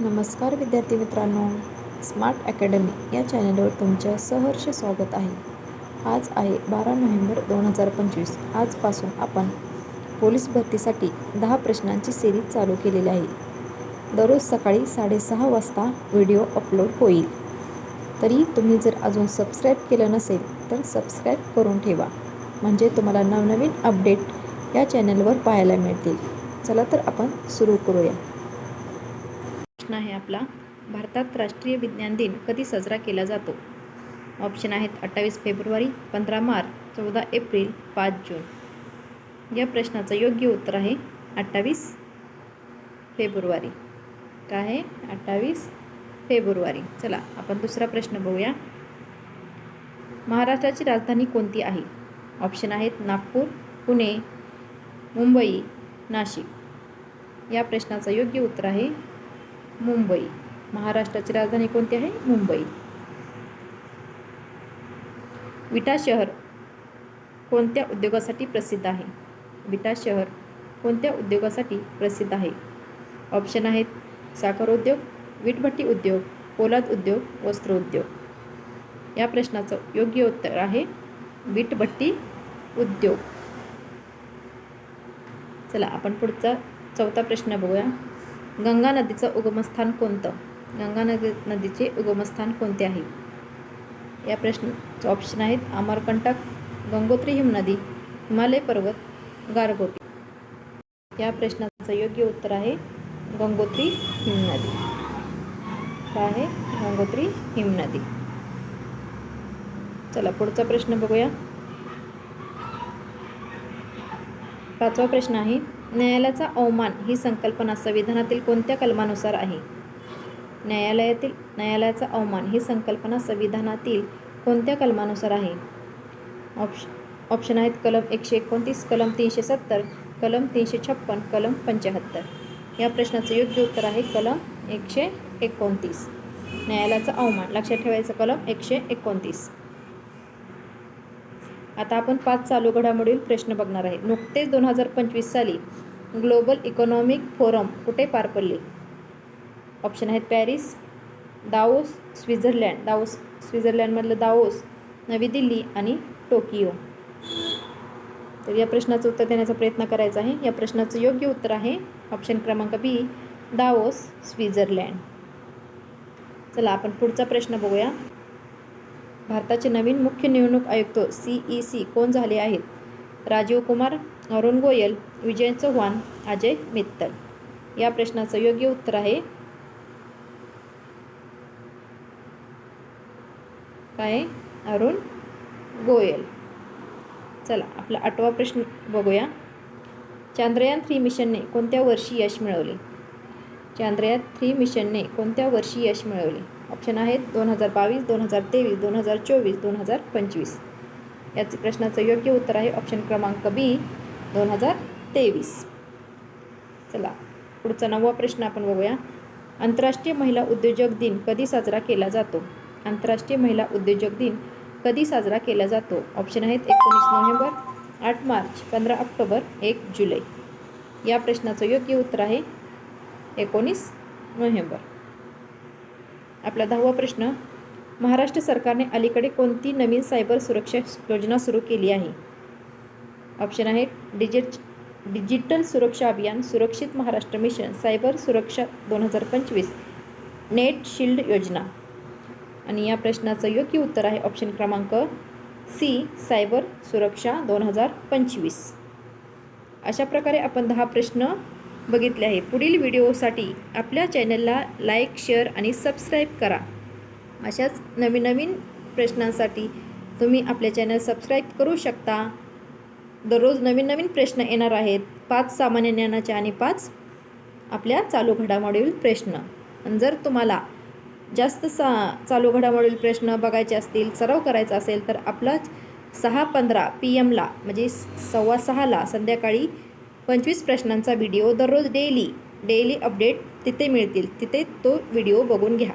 नमस्कार विद्यार्थी मित्रांनो. स्मार्ट अकॅडमी या चॅनलवर तुमचं सहर्ष स्वागत आहे. आज आहे बारा नोव्हेंबर दोन हजार पंचवीस. आजपासून आपण पोलीस भरतीसाठी दहा प्रश्नांची सिरीज चालू केलेली आहे. दररोज सकाळी साडेसहा वाजता व्हिडिओ अपलोड होईल. तरी तुम्ही जर अजून सबस्क्राईब केलं नसेल तर सबस्क्राईब करून ठेवा. म्हणजे तुम्हाला नवनवीन अपडेट या चॅनलवर पाहायला मिळतील. चला तर आपण सुरू करूया. प्रश्न आहे आपला. भारतात राष्ट्रीय विज्ञान दिन कधी साजरा केला जातो? ऑप्शन आहेत अठ्ठावीस फेब्रुवारी पंधरा मार्च चौदा एप्रिल पाच जून. या प्रश्नाचं योग्य उत्तर आहे अठ्ठावीस फेब्रुवारी. काय आहे? अठ्ठावीस फेब्रुवारी. चला आपण दुसरा प्रश्न बघूया. महाराष्ट्राची राजधानी कोणती आहे? ऑप्शन आहेत नागपूर पुणे मुंबई नाशिक. या प्रश्नाचं योग्य उत्तर आहे मुंबई. महाराष्ट्राची राजधानी कोणती आहे? मुंबई. विटा शहर कोणत्या उद्योगासाठी प्रसिद्ध आहे? विटा शहर कोणत्या उद्योगासाठी प्रसिद्ध आहे? ऑप्शन आहेत साखर उद्योग वीटभट्टी उद्योग पोलाद उद्योग वस्त्र उद्योग. या प्रश्नाचं योग्य उत्तर आहे वीटभट्टी उद्योग. चला आपण पुढचा चौथा प्रश्न बघूया. गंगा नदीचं उगमस्थान कोणतं? गंगा नदी नदीचे उगमस्थान कोणते आहे? या प्रश्नाचे ऑप्शन आहेत अमरकंटक गंगोत्री हिमनदी हिमालय पर्वत गारगोटी. या प्रश्नाचं योग्य उत्तर आहे गंगोत्री हिमनदी. काय आहे? गंगोत्री हिमनदी. चला पुढचा प्रश्न बघूया. पाचवा प्रश्न आहे न्यायालयाचा अवमान ही संकल्पना संविधानातील कोणत्या कलमानुसार आहे? न्यायालयातील न्यायालयाचा अवमान ही संकल्पना संविधानातील कोणत्या कलमानुसार आहे? ऑप्श ऑप्शन आहेत कलम एकशे एकोणतीस कलम तीनशे सत्तर कलम तीनशे छप्पन कलम पंच्याहत्तर या प्रश्नाचं योग्य उत्तर आहे कलम एकशे एकोणतीस. न्यायालयाचा अवमान लक्षात ठेवायचं कलम एकशे एकोणतीस. आता आपण पाच चालू घडामोडील प्रश्न बघणार आहे. नुकतेच दोन हजार पंचवीस साली ग्लोबल इकॉनॉमिक फोरम कुठे पार पडले? ऑप्शन आहेत पॅरिस दाओस स्वित्झर्लंड. दाओस स्वित्झर्लंडमधलं दाओस नवी दिल्ली आणि टोकियो. तर या प्रश्नाचं उत्तर देण्याचा प्रयत्न करायचा आहे. या प्रश्नाचं योग्य उत्तर आहे ऑप्शन क्रमांक बी दाओस स्वित्झर्लंड. चला आपण पुढचा प्रश्न बघूया. भारताचे नवीन मुख्य निवडणूक आयुक्त सी ई सी कोण झाले आहेत? राजीव कुमार अरुण गोयल विजय चव्हाण अजय मित्तल. या प्रश्नाचं योग्य उत्तर आहे. काय? अरुण गोयल. चला आपला आठवा प्रश्न बघूया. चांद्रयान थ्री मिशनने कोणत्या वर्षी यश मिळवले? चांद्रयान थ्री मिशनने कोणत्या वर्षी यश मिळवले? ऑप्शन आहेत दोन हजार बावीस दोन हजार तेवीस दोन हजार चोवीस दोन हजार पंचवीस. याच प्रश्नाचं योग्य उत्तर आहे ऑप्शन क्रमांक बी दोन हजार तेवीस. चला पुढचा नववा प्रश्न आपण बघूया. आंतरराष्ट्रीय महिला उद्योजक दिन कधी साजरा केला जातो? आंतरराष्ट्रीय महिला उद्योजक दिन कधी साजरा केला जातो? ऑप्शन आहेत एकोणीस नोव्हेंबर आठ मार्च पंधरा ऑक्टोबर एक जुलै. या प्रश्नाचं योग्य उत्तर आहे एकोणीस नोव्हेंबर. आपला दहावा प्रश्न महाराष्ट्र सरकारने अलीकडे कोणती नवीन सायबर सुरक्षा योजना सुरू केली आहे? ऑप्शन आहे डिजिट डिजिटल सुरक्षा अभियान सुरक्षित महाराष्ट्र मिशन सायबर सुरक्षा दोन हजार पंचवीस नेट शिल्ड योजना. आणि या प्रश्नाचं योग्य उत्तर आहे ऑप्शन क्रमांक सी सायबर सुरक्षा दोन हजार पंचवीस. अशा प्रकारे आपण दहा प्रश्न बघितले आहे. पुढील व्हिडिओसाठी आपल्या चॅनलला लाईक शेअर आणि सबस्क्राईब करा. अशाच नवीन नवीन प्रश्नांसाठी तुम्ही आपले चॅनल सबस्क्राईब करू शकता. दररोज नवीन नवीन प्रश्न येणार आहेत. पाच सामान्य ज्ञानाचे आणि पाच आपल्या चालू घडामोडील प्रश्न. आणि जर तुम्हाला जास्त सा चालू घडामोडील प्रश्न बघायचे असतील सराव करायचा असेल तर आपला सहा पंधरा पी एमला म्हणजे सव्वा सहाला संध्याकाळी पंचवीस प्रश्नांचा व्हिडिओ दररोज डेली डेली अपडेट तिथे मिळतील. तिथे तो व्हिडिओ बघून घ्या.